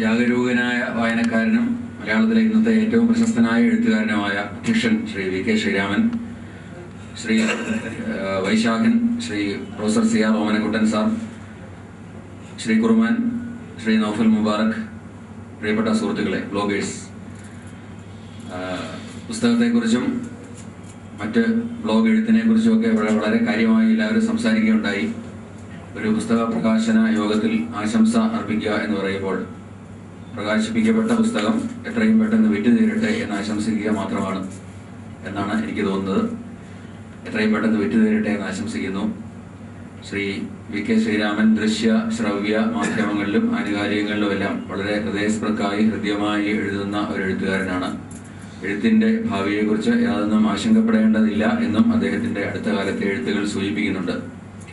ജാഗരൂകനായ വായനക്കാരനും മലയാളത്തിലെ ഇന്നത്തെ ഏറ്റവും പ്രശസ്തനായ എഴുത്തുകാരനുമായ അധ്യക്ഷൻ Shri V K Sreeraman Shri Vaishakhan Shri professor C R Omanakuttan sir Shri Kuruman Shri Naufal Mubarak പ്രിയപ്പെട്ട സുഹൃത്തുക്കളെ ബ്ലോഗേഴ്സ്. പുസ്തകത്തെക്കുറിച്ചും മറ്റ് ബ്ലോഗ് എഴുത്തിനെ കുറിച്ചും ഒക്കെ വളരെ വളരെ കാര്യമായി എല്ലാവരും സംസാരിക്കുകയുണ്ടായി. ഒരു പുസ്തക പ്രകാശന യോഗത്തിൽ ആശംസ അർപ്പിക്കുക എന്ന് പറയുമ്പോൾ പ്രകാശിപ്പിക്കപ്പെട്ട പുസ്തകം എത്രയും പെട്ടെന്ന് വിറ്റുതീരട്ടെ എന്ന് ആശംസിക്കുക മാത്രമാണ് എന്നാണ് എനിക്ക് തോന്നുന്നത്. എത്രയും പെട്ടെന്ന് വിറ്റുതീരട്ടെ എന്ന് ആശംസിക്കുന്നു. ശ്രീ വി കെ ശ്രീരാമൻ ദൃശ്യ ശ്രവ്യ മാധ്യമങ്ങളിലും ആനുകാലികങ്ങളിലും എല്ലാം വളരെ ഹൃദയസ്പൃക്കായി ഹൃദ്യമായി എഴുതുന്ന ഒരു എഴുത്തുകാരനാണ്. എഴുത്തിന്റെ ഭാവിയെക്കുറിച്ച് യാതൊന്നും ആശങ്കപ്പെടേണ്ടതില്ല എന്നും അദ്ദേഹത്തിന്റെ അടുത്ത കാലത്തെ എഴുത്തുകൾ സൂചിപ്പിക്കുന്നുണ്ട്.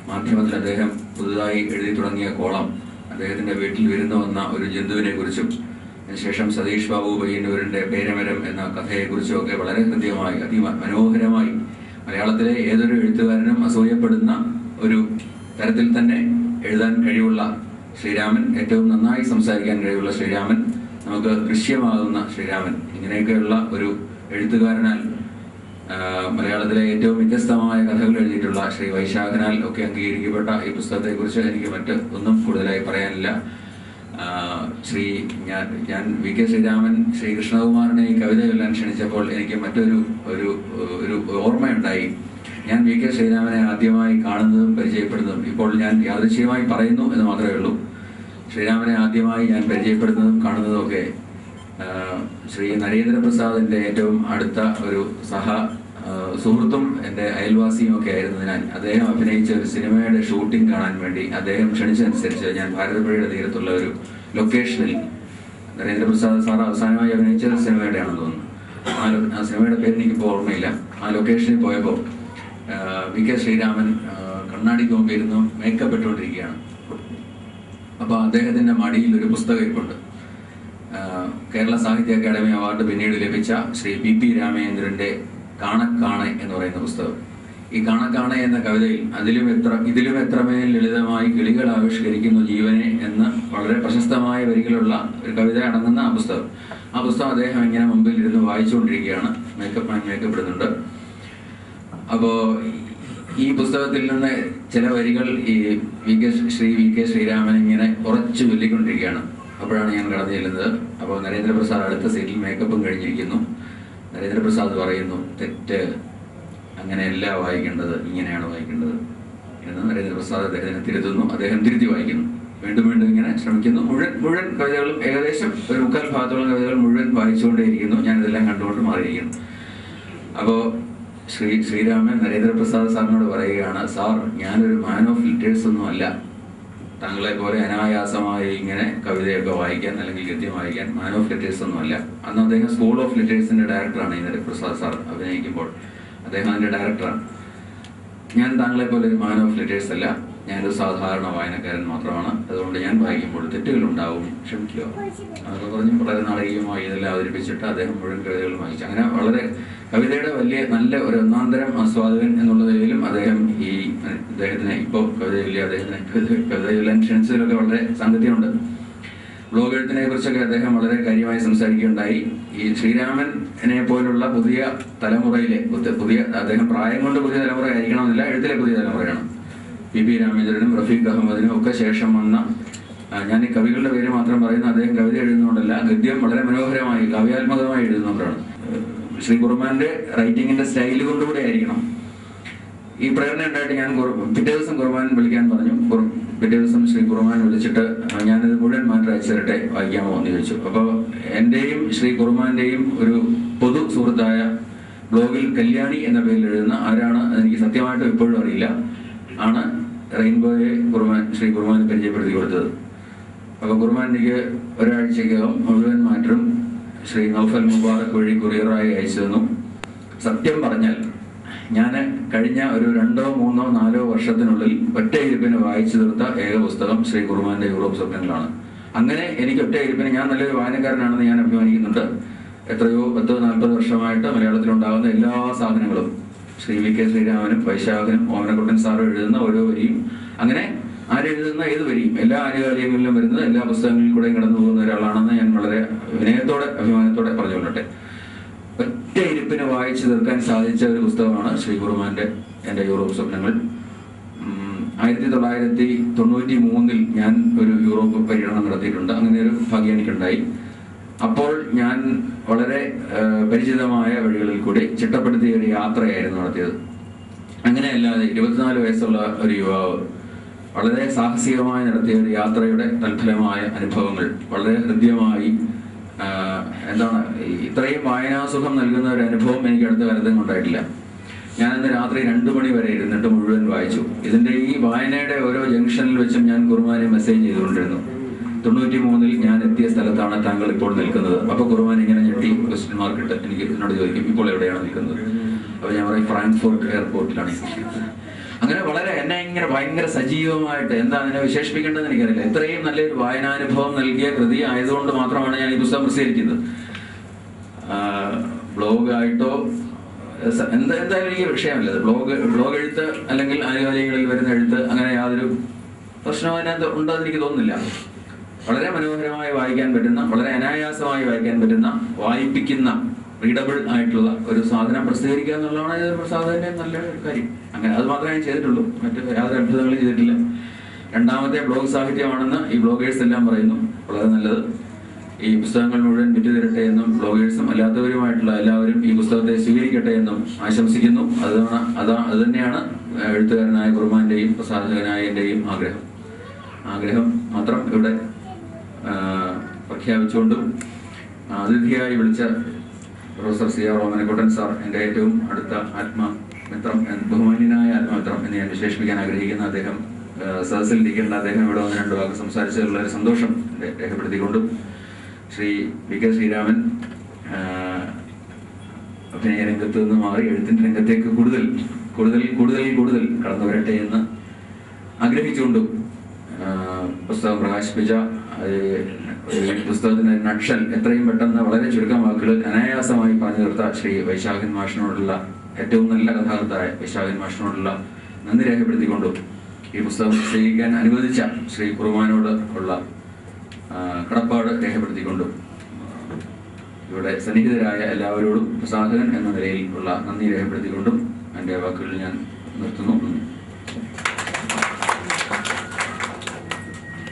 മാധ്യമത്തിൽ അദ്ദേഹം പുതുതായി എഴുതി തുടങ്ങിയ കോളം അദ്ദേഹത്തിന്റെ വീട്ടിൽ വിരുന്നു വന്ന ഒരു ജന്തുവിനെ കുറിച്ചും അതിനുശേഷം സതീഷ് ബാബു പയ്യന്നൂരിന്റെ പേരമരം എന്ന കഥയെക്കുറിച്ചും ഒക്കെ വളരെ ഹൃദ്യമായി അതിമനോഹരമായി മലയാളത്തിലെ ഏതൊരു എഴുത്തുകാരനും അസൂയപ്പെടുന്ന ഒരു തരത്തിൽ തന്നെ എഴുതാൻ കഴിവുള്ള ശ്രീരാമൻ ഏറ്റവും നന്നായി സംസാരിക്കാൻ കഴിവുള്ള ശ്രീരാമൻ നമുക്ക് ദൃശ്യമാകുന്ന ശ്രീരാമൻ. ഇങ്ങനെയൊക്കെയുള്ള ഒരു എഴുത്തുകാരനാൽ മലയാളത്തിലെ ഏറ്റവും വ്യത്യസ്തമായ കഥകൾ എഴുതിയിട്ടുള്ള ശ്രീ വൈശാഖനാൽ ഒക്കെ അംഗീകരിക്കപ്പെട്ട ഈ പുസ്തകത്തെക്കുറിച്ച് എനിക്ക് മറ്റ് ഒന്നും കൂടുതലായി പറയാനില്ല. ശ്രീ ഞാൻ ഞാൻ വി കെ ശ്രീരാമൻ ശ്രീ കൃഷ്ണകുമാറിനെ ഈ കവിത ചൊല്ലാൻ ക്ഷണിച്ചപ്പോൾ എനിക്ക് മറ്റൊരു ഒരു ഒരു ഓർമ്മയുണ്ടായി. ഞാൻ വി കെ ശ്രീരാമനെ ആദ്യമായി കാണുന്നതും പരിചയപ്പെടുന്നതും ഇപ്പോൾ ഞാൻ യാദൃശ്യമായി പറയുന്നു എന്ന് മാത്രമേ ഉള്ളൂ. ശ്രീരാമനെ ആദ്യമായി ഞാൻ പരിചയപ്പെടുന്നതും കാണുന്നതും ഒക്കെ ശ്രീ നരേന്ദ്രപ്രസാദിന്റെ ഏറ്റവും അടുത്ത ഒരു സഹ സുഹൃത്തും എന്റെ അയൽവാസിയും ഒക്കെ ആയിരുന്നതിനാൽ അദ്ദേഹം അഭിനയിച്ച ഒരു സിനിമയുടെ ഷൂട്ടിംഗ് കാണാൻ വേണ്ടി അദ്ദേഹം ക്ഷണിച്ചതനുസരിച്ച് ഞാൻ ഭാരതപ്പുഴയുടെ തീരത്തുള്ള ഒരു ലൊക്കേഷനിൽ നരേന്ദ്രപ്രസാദ് സാർ അവസാനമായി അഭിനയിച്ച ഒരു സിനിമയുടെ ആണെന്ന് തോന്നുന്നു. ആ സിനിമയുടെ പേര് എനിക്കിപ്പോൾ ഓർമ്മയില്ല. ആ ലൊക്കേഷനിൽ പോയപ്പോൾ വി കെ ശ്രീരാമൻ കണ്ണാടിക്ക് ഇരുന്ന് മേക്കപ്പ് ഇട്ടുകൊണ്ടിരിക്കുകയാണ്. അപ്പോൾ അദ്ദേഹത്തിന്റെ മടിയിൽ ഒരു പുസ്തകം ഇരിപ്പുണ്ട്. കേരള സാഹിത്യ അക്കാദമി അവാർഡ് പിന്നീട് ലഭിച്ച ശ്രീ പി പി രാമചന്ദ്രന്റെ കാണക്കാണെ എന്ന് പറയുന്ന പുസ്തകം. ഈ കാണക്കാണെ എന്ന കവിതയിൽ അതിലും എത്ര ഇതിലും എത്രമേൽ ലളിതമായി കിളികൾ ആവിഷ്കരിക്കുന്നു ജീവനെ എന്ന് വളരെ പ്രശസ്തമായ വരികളുള്ള ഒരു കവിത അടങ്ങുന്ന ആ പുസ്തകം. ആ പുസ്തകം അദ്ദേഹം ഇങ്ങനെ മുമ്പിൽ ഇരുന്ന് വായിച്ചുകൊണ്ടിരിക്കുകയാണ്. മേക്കപ്പ് മാൻ മേക്കപ്പ് ഇടുന്നുണ്ട്. അപ്പോ ഈ പുസ്തകത്തിൽ നിന്ന് ചില വരികൾ ഈ V K Shri V K Sreeraman ഇങ്ങനെ ഉറച്ചു ചൊല്ലിക്കൊണ്ടിരിക്കുകയാണ്. അപ്പോഴാണ് ഞാൻ കടന്നു ചെല്ലുന്നത്. അപ്പോൾ നരേന്ദ്രപ്രസാദ് അടുത്ത സീറ്റിൽ മേക്കപ്പും കഴിഞ്ഞിരിക്കുന്നു. നരേന്ദ്രപ്രസാദ് പറയുന്നു തെറ്റ്. അങ്ങനെയല്ല വായിക്കേണ്ടത് ഇങ്ങനെയാണ് വായിക്കേണ്ടത് എന്ന് നരേന്ദ്രപ്രസാദ് അദ്ദേഹത്തിനെ തിരുത്തുന്നു അദ്ദേഹം തിരുത്തി വായിക്കുന്നു. വീണ്ടും വീണ്ടും ഇങ്ങനെ ശ്രമിക്കുന്നു. മുഴുവൻ മുഴുവൻ കവിതകളും ഏകദേശം ഒരു മുക്കാൽ ഭാഗത്തോളം കവിതകൾ മുഴുവൻ വായിച്ചുകൊണ്ടേയിരിക്കുന്നു. ഞാനിതെല്ലാം കണ്ടുകൊണ്ട് മാറിയിരിക്കുന്നു. അപ്പോൾ ശ്രീ ശ്രീരാമൻ നരേന്ദ്രപ്രസാദ് സാറിനോട് പറയുകയാണ് സാർ ഞാനൊരു മാൻ ഓഫ് ലിറ്റേഴ്സ് ഒന്നും അല്ല താങ്കളെ പോലെ അനായാസമായി ഇങ്ങനെ കവിതയൊക്കെ വായിക്കാൻ അല്ലെങ്കിൽ ഗദ്യം വായിക്കാൻ മാൻ ഓഫ് ലിറ്റേഴ്സ് ഒന്നും അല്ല അന്ന് അദ്ദേഹം സ്കൂൾ ഓഫ് ലിറ്റേഴ്സിന്റെ ഡയറക്ടറാണ് ഈ പ്രസാദ് സാർ അഭിനയിക്കുമ്പോൾ. അദ്ദേഹം അതിന്റെ ഡയറക്ടറാണ് ഞാൻ താങ്കളെ പോലെ ഒരു മാൻ ഓഫ് ലിറ്റേഴ്സ് അല്ല. ഞാനൊരു സാധാരണ വായനക്കാരൻ മാത്രമാണ്. അതുകൊണ്ട് ഞാൻ വായിക്കുമ്പോൾ തെറ്റുകൾ ഉണ്ടാവും. ക്ഷമിക്കുക. അതൊക്കെ പറഞ്ഞ് വളരെ നാടകീയമായി ഇതെല്ലാം അവതരിപ്പിച്ചിട്ട് അദ്ദേഹം മുഴുവൻ കവിതകൾ വായിച്ചു. അങ്ങനെ വളരെ കവിതയുടെ വലിയ നല്ല ഒരു ഒന്നാന്തരം ആസ്വാദകൻ എന്നുള്ള നിലയിലും അദ്ദേഹം ഈ അദ്ദേഹത്തിന് ഇപ്പോൾ കവിത ചൊല്ലി അദ്ദേഹത്തിന് കവിത- കവിത ക്ഷണിച്ചതിലൊക്കെ വളരെ സാങ്കത്യമുണ്ട് ബ്ലോഗ് എഴുത്തിനെ കുറിച്ചൊക്കെ അദ്ദേഹം വളരെ കാര്യമായി സംസാരിക്കുകയുണ്ടായി. ഈ ശ്രീരാമനെ പോലുള്ള പുതിയ തലമുറയിലെ പുതി- പുതിയ അദ്ദേഹം പ്രായം കൊണ്ട് പുതിയ തലമുറ ആയിരിക്കണമെന്നില്ല എഴുത്തിലെ പുതിയ തലമുറയാണ്. പി. പി. രാമചന്ദ്രനും റഫീഖ് അഹമ്മദിനും ഒക്കെ ശേഷം വന്ന ഞാൻ ഈ കവികളുടെ പേര് മാത്രം പറയുന്ന അദ്ദേഹം കവിത എഴുതുന്നതുകൊണ്ടല്ല ഗദ്യം വളരെ മനോഹരമായി കാവ്യാത്മകമായി എഴുതുന്നവരാണ്. ശ്രീ കുറുമാന്റെ റൈറ്റിംഗിന്റെ സ്റ്റൈൽ കൊണ്ടുകൂടെ ആയിരിക്കണം. ഈ പ്രേരണ ഉണ്ടായിട്ട് ഞാൻ പിറ്റേ ദിവസം കുർബാൻ വിളിക്കാൻ പറഞ്ഞു. പിറ്റേ ദിവസം ശ്രീ കുർബാൻ വിളിച്ചിട്ട് ഞാനിത് മുഴുവൻ മാറ്റി അയച്ചു തരട്ടെ വായിക്കാമോ എന്ന് ചോദിച്ചു. അപ്പോൾ എന്റെയും ശ്രീ കുർബാന്റെയും ഒരു പൊതു സുഹൃത്തായ ബ്ലോഗിൽ കല്യാണി എന്ന പേരിൽ എഴുതുന്ന ആരാണ് എനിക്ക് സത്യമായിട്ടും ഇപ്പോഴും അറിയില്ല ആണ് റെയിൻബോയെ കുർബാൻ ശ്രീ കുർബാൻ പരിചയപ്പെടുത്തി കൊടുത്തത്. അപ്പൊ കുർബാൻ എനിക്ക് ഒരാഴ്ചക്കകം മുഴുവൻ മാറ്ററും ശ്രീ നൗഫൽ മുബാറക് വഴി കൊറിയറായി അയച്ചു തന്നു. സത്യം പറഞ്ഞാൽ ഞാൻ കഴിഞ്ഞ ഒരു രണ്ടോ മൂന്നോ നാലോ വർഷത്തിനുള്ളിൽ ഒറ്റ ഇരിപ്പിന് വായിച്ചു തീർത്ത ഏക പുസ്തകം ശ്രീ കുറുമാന്റെ യൂറോപ്പ് സ്വപ്നങ്ങളാണ്. അങ്ങനെ എനിക്ക് ഒറ്റ ഇരിപ്പിന് ഞാൻ നല്ലൊരു വായനക്കാരനാണെന്ന് ഞാൻ അഭിമാനിക്കുന്നുണ്ട്. എത്രയോ പത്ത് നാൽപ്പത് വർഷമായിട്ട് മലയാളത്തിലുണ്ടാകുന്ന എല്ലാ സാധനങ്ങളും ശ്രീ വി കെ ശ്രീരാമനും വൈശാഖനും ഓമനക്കുട്ടൻ സാറും എഴുതുന്ന ഓരോ വരിയും അങ്ങനെ ആരെഴുതുന്ന ഏത് വരിയും എല്ലാ ആനുകാലികങ്ങളിലും വരുന്നത് എല്ലാ പുസ്തകങ്ങളിൽ കൂടെയും കടന്നു പോകുന്ന ഒരാളാണെന്ന് ഞാൻ വളരെ വിനയത്തോടെ അഭിമാനത്തോടെ പറഞ്ഞുകൊള്ളട്ടെ. വായിച്ചു തീർക്കാൻ സാധിച്ച ഒരു പുസ്തകമാണ് ശ്രീ കുറുമാന്റെ എന്റെ യൂറോപ്പ് സ്വപ്നങ്ങൾ. ആയിരത്തി തൊള്ളായിരത്തി തൊണ്ണൂറ്റി മൂന്നിൽ ഞാൻ ഒരു യൂറോപ്പ് പര്യടനം നടത്തിയിട്ടുണ്ട്. അങ്ങനെ ഒരു ഭാഗ്യം എനിക്കുണ്ടായി. അപ്പോൾ ഞാൻ വളരെ പരിചിതമായ വഴികളിൽ കൂടി ചിട്ടപ്പെടുത്തിയ ഒരു യാത്രയായിരുന്നു നടത്തിയത്. അങ്ങനെയല്ലാതെ ഇരുപത്തിനാല് വയസ്സുള്ള ഒരു യുവാവ് വളരെ സാഹസികമായി നടത്തിയ ഒരു യാത്രയുടെ തൽഫലമായ അനുഭവങ്ങൾ വളരെ ഹൃദ്യമായി എന്താണ് ഇത്രയും വായനാസുഖം നൽകുന്ന ഒരു അനുഭവം എനിക്ക് അടുത്ത കാലത്തും ഉണ്ടായിട്ടില്ല. ഞാൻ ഇന്ന് രാത്രി രണ്ടു മണി വരെ ഇരുന്നിട്ട് മുഴുവൻ വായിച്ചു. ഇതിന്റെ ഈ വായനയുടെ ഓരോ ജംഗ്ഷനിൽ വെച്ചും ഞാൻ കുർബാനെ മെസ്സേജ് ചെയ്തുകൊണ്ടിരുന്നു. തൊണ്ണൂറ്റി മൂന്നിൽ ഞാൻ എത്തിയ സ്ഥലത്താണ് താങ്കൾ ഇപ്പോൾ നിൽക്കുന്നത്. അപ്പൊ കുർബാൻ ഇങ്ങനെ ഞെട്ടി ക്വസ്റ്റ്യൻ മാർക്ക് ഇട്ട് എനിക്ക് എന്നോട് ചോദിക്കും ഇപ്പോൾ എവിടെയാണ് നിൽക്കുന്നത്? അപ്പൊ ഞാൻ പറയും ഫ്രാങ്ക്ഫോർട്ട് എയർപോർട്ടിലാണ്. അങ്ങനെ വളരെ എന്നെ ഇങ്ങനെ ഭയങ്കര സജീവമായിട്ട് എന്താ അതിനെ വിശേഷിപ്പിക്കേണ്ടതെന്ന് എനിക്കറിയില്ല. ഇത്രയും നല്ലൊരു വായനാനുഭവം നൽകിയ കൃതി ആയതുകൊണ്ട് മാത്രമാണ് ഞാൻ ഈ പുസ്തകം പ്രസിദ്ധീകരിക്കുന്നത്. ബ്ലോഗ് ആയിട്ടോ എന്താ എന്തായാലും എനിക്ക് വിഷയമല്ലത് ബ്ലോഗ് ബ്ലോഗ് എഴുത്ത് അല്ലെങ്കിൽ ആനുകാലികളിൽ വരുന്ന എഴുത്ത് അങ്ങനെ യാതൊരു പ്രശ്നവും അതിനകത്ത് ഉണ്ടെന്ന് എനിക്ക് തോന്നുന്നില്ല. വളരെ മനോഹരമായി വായിക്കാൻ പറ്റുന്ന വളരെ അനായാസമായി വായിക്കാൻ പറ്റുന്ന വായിപ്പിക്കുന്ന റീഡബിൾ ആയിട്ടുള്ള ഒരു സാധനം പ്രസിദ്ധീകരിക്കുക എന്നുള്ളതാണ് പ്രസാദത്തിന്റെ നല്ല കാര്യം. അങ്ങനെ അത് മാത്രമേ ഞാൻ ചെയ്തിട്ടുള്ളൂ. മറ്റു യാതൊരു അത്ഭുതങ്ങളും ചെയ്തിട്ടില്ല. രണ്ടാമത്തെ ബ്ലോഗ് സാഹിത്യമാണെന്ന് ഈ ബ്ലോഗേഴ്സ് എല്ലാം പറയുന്നു. വളരെ നല്ലത്. ഈ പുസ്തകങ്ങൾ മുഴുവൻ വിറ്റു തരട്ടെ എന്നും ബ്ലോഗേഴ്സും അല്ലാത്തവരുമായിട്ടുള്ള എല്ലാവരും ഈ പുസ്തകത്തെ സ്വീകരിക്കട്ടെ എന്നും ആശംസിക്കുന്നു. അതാണ് അതാ അത് തന്നെയാണ് എഴുത്തുകാരനായ കുർമാന്റെയും പ്രസാധകനായ എന്റെയും ആഗ്രഹം. ആഗ്രഹം മാത്രം ഇവിടെ പ്രഖ്യാപിച്ചുകൊണ്ടും അതിഥിയായി വിളിച്ച professor C R Omanakuttan sir എന്റെ ഏറ്റവും അടുത്ത ആത്മമിത്രം മിത്രം ബഹുമാന്യനായ ആത്മമിത്രം എന്ന് ഞാൻ വിശേഷിപ്പിക്കാൻ ആഗ്രഹിക്കുന്ന അദ്ദേഹം ഇരിക്കേണ്ട അദ്ദേഹം ഇവിടെ വന്ന് രണ്ട് വാക്ക് സംസാരിച്ചതിലുള്ള ഒരു സന്തോഷം രേഖപ്പെടുത്തിക്കൊണ്ടും ശ്രീ വി കെ ശ്രീരാമൻ അഭിനയ രംഗത്ത് നിന്ന് മാറി എഴുത്തിന്റെ രംഗത്തേക്ക് കൂടുതൽ കൂടുതൽ കൂടുതൽ കൂടുതൽ കടന്നു വരട്ടെ എന്ന് ആഗ്രഹിച്ചുകൊണ്ടും പുസ്തകം പ്രകാശിപ്പിച്ച പുസ്തകത്തിന്റെ നക്ഷൽ എത്രയും പെട്ടെന്ന് വളരെ ചുരുക്കം വാക്കുകൾ അനായാസമായി പറഞ്ഞു തീർത്ത ശ്രീ വൈശാഖൻ മാഷിനോടുള്ള ഏറ്റവും നല്ല കഥാകൃത്തായ വൈശാഖൻ മാഷിനോടുള്ള നന്ദി രേഖപ്പെടുത്തിക്കൊണ്ടും ഈ പുസ്തകം പ്രസിദ്ധീകരിക്കാൻ അനുവദിച്ച ശ്രീ കുറുമാനോട് ഉള്ള കടപ്പാട് രേഖപ്പെടുത്തിക്കൊണ്ടും ഇവിടെ സന്നിഹിതരായ എല്ലാവരോടും പ്രസാധകൻ എന്ന നിലയിൽ ഉള്ള നന്ദി രേഖപ്പെടുത്തിക്കൊണ്ടും എന്റെ വാക്കുകൾ ഞാൻ നിർത്തുന്നു.